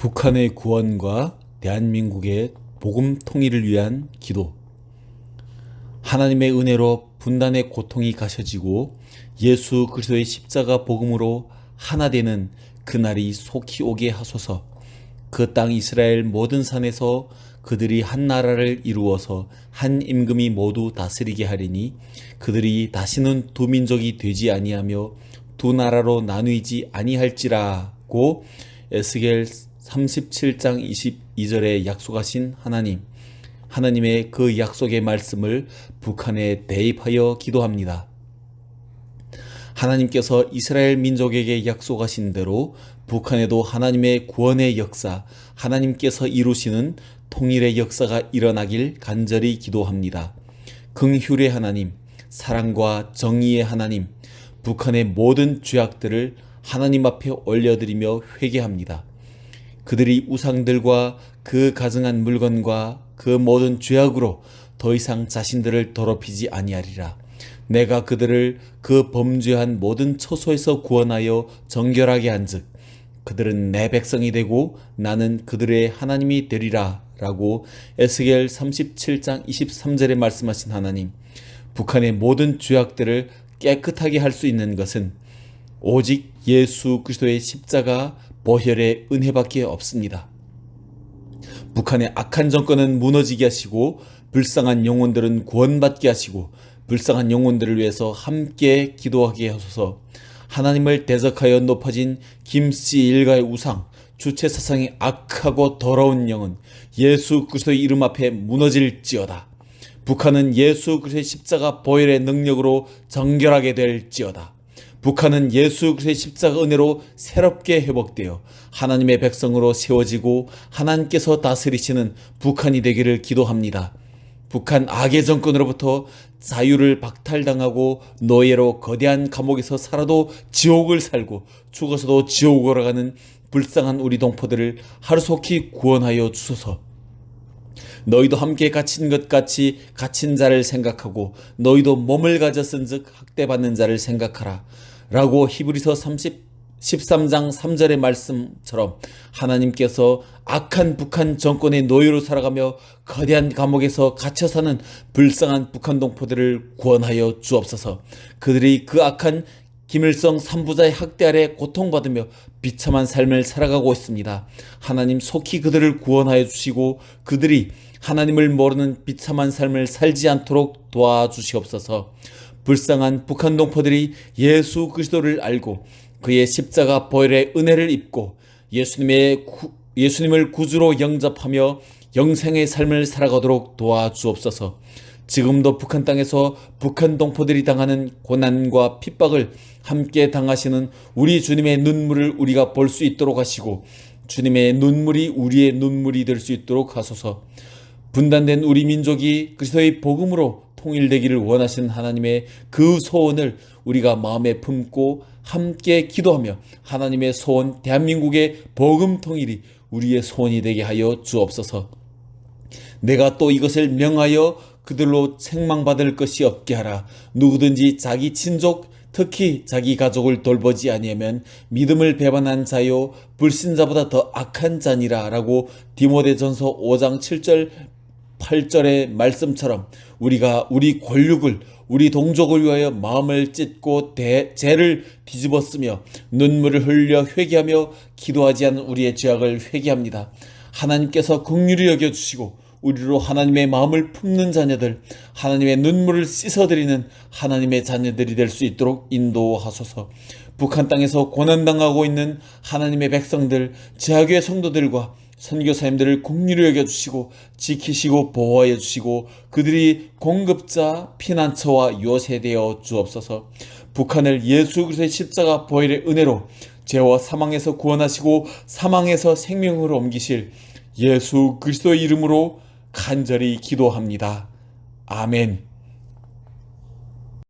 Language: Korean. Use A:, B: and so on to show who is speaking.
A: 북한의 구원과 대한민국의 복음 통일을 위한 기도. 하나님의 은혜로 분단의 고통이 가셔지고 예수 그리스도의 십자가 복음으로 하나 되는 그날이 속히 오게 하소서. 그 땅 이스라엘 모든 산에서 그들이 한 나라를 이루어서 한 임금이 모두 다스리게 하리니 그들이 다시는 두 민족이 되지 아니하며 두 나라로 나누이지 아니할지라고 에스겔 37장 22절에 약속하신 하나님 하나님의 그 약속의 말씀을 북한에 대입하여 기도합니다. 하나님께서 이스라엘 민족에게 약속하신 대로 북한에도 하나님의 구원의 역사, 하나님께서 이루시는 통일의 역사가 일어나길 간절히 기도합니다. 긍휼의 하나님, 사랑과 정의의 하나님, 북한의 모든 죄악들을 하나님 앞에 올려드리며 회개합니다. 그들이 우상들과 그 가증한 물건과 그 모든 죄악으로 더 이상 자신들을 더럽히지 아니하리라. 내가 그들을 그 범죄한 모든 처소에서 구원하여 정결하게 한즉 그들은 내 백성이 되고 나는 그들의 하나님이 되리라 라고 에스겔 37장 23절에 말씀하신 하나님 북한의 모든 죄악들을 깨끗하게 할 수 있는 것은 오직 예수 그리스도의 십자가 보혈의 은혜밖에 없습니다. 북한의 악한 정권은 무너지게 하시고 불쌍한 영혼들은 구원받게 하시고 불쌍한 영혼들을 위해서 함께 기도하게 하소서. 하나님을 대적하여 높아진 김씨 일가의 우상, 주체 사상이 악하고 더러운 영은 예수 그리스도의 이름 앞에 무너질지어다. 북한은 예수 그리스도의 십자가 보혈의 능력으로 정결하게 될지어다. 북한은 예수 그리스도의 십자가 은혜로 새롭게 회복되어 하나님의 백성으로 세워지고 하나님께서 다스리시는 북한이 되기를 기도합니다. 북한 악의 정권으로부터 자유를 박탈당하고 노예로 거대한 감옥에서 살아도 지옥을 살고 죽어서도 지옥으로 가는 불쌍한 우리 동포들을 하루속히 구원하여 주소서. 너희도 함께 갇힌 것 같이 갇힌 자를 생각하고 너희도 몸을 가졌은즉 학대받는 자를 생각하라. 라고 히브리서 30 13장 3절의 말씀처럼 하나님께서 악한 북한 정권의 노예로 살아가며 거대한 감옥에서 갇혀 사는 불쌍한 북한 동포들을 구원하여 주옵소서. 그들이 그 악한 김일성 삼부자의 학대 아래 고통받으며 비참한 삶을 살아가고 있습니다. 하나님 속히 그들을 구원하여 주시고 그들이 하나님을 모르는 비참한 삶을 살지 않도록 도와주시옵소서. 불쌍한 북한 동포들이 예수 그리스도를 알고 그의 십자가 보혈의 은혜를 입고 예수님의 구, 예수님을 구주로 영접하며 영생의 삶을 살아가도록 도와주옵소서. 지금도 북한 땅에서 북한 동포들이 당하는 고난과 핍박을 함께 당하시는 우리 주님의 눈물을 우리가 볼 수 있도록 하시고 주님의 눈물이 우리의 눈물이 될 수 있도록 하소서. 분단된 우리 민족이 그리스도의 복음으로 통일되기를 원하시는 하나님의 그 소원을 우리가 마음에 품고 함께 기도하며 하나님의 소원 대한민국의 복음 통일이 우리의 소원이 되게 하여 주옵소서. 내가 또 이것을 명하여 그들로 책망받을 것이 없게 하라. 누구든지 자기 친족 특히 자기 가족을 돌보지 아니하면 믿음을 배반한 자요 불신자보다 더 악한 자니라라고 디모데전서 5장 7절 8절의 말씀처럼 우리가 우리 권력을 우리 동족을 위하여 마음을 찢고 대, 죄를 뒤집었으며 눈물을 흘려 회개하며 기도하지 않은 우리의 죄악을 회개합니다. 하나님께서 긍휼히 여겨 주시고 우리로 하나님의 마음을 품는 자녀들, 하나님의 눈물을 씻어드리는 하나님의 자녀들이 될 수 있도록 인도하소서. 북한 땅에서 고난당하고 있는 하나님의 백성들, 제하교의 성도들과 선교사님들을 국리로 여겨주시고 지키시고 보호하여 주시고 그들이 공급자 피난처와 요새 되어 주옵소서 북한을 예수 그리스도의 십자가 보혈의 은혜로 죄와 사망에서 구원하시고 사망에서 생명으로 옮기실 예수 그리스도의 이름으로 간절히 기도합니다. 아멘.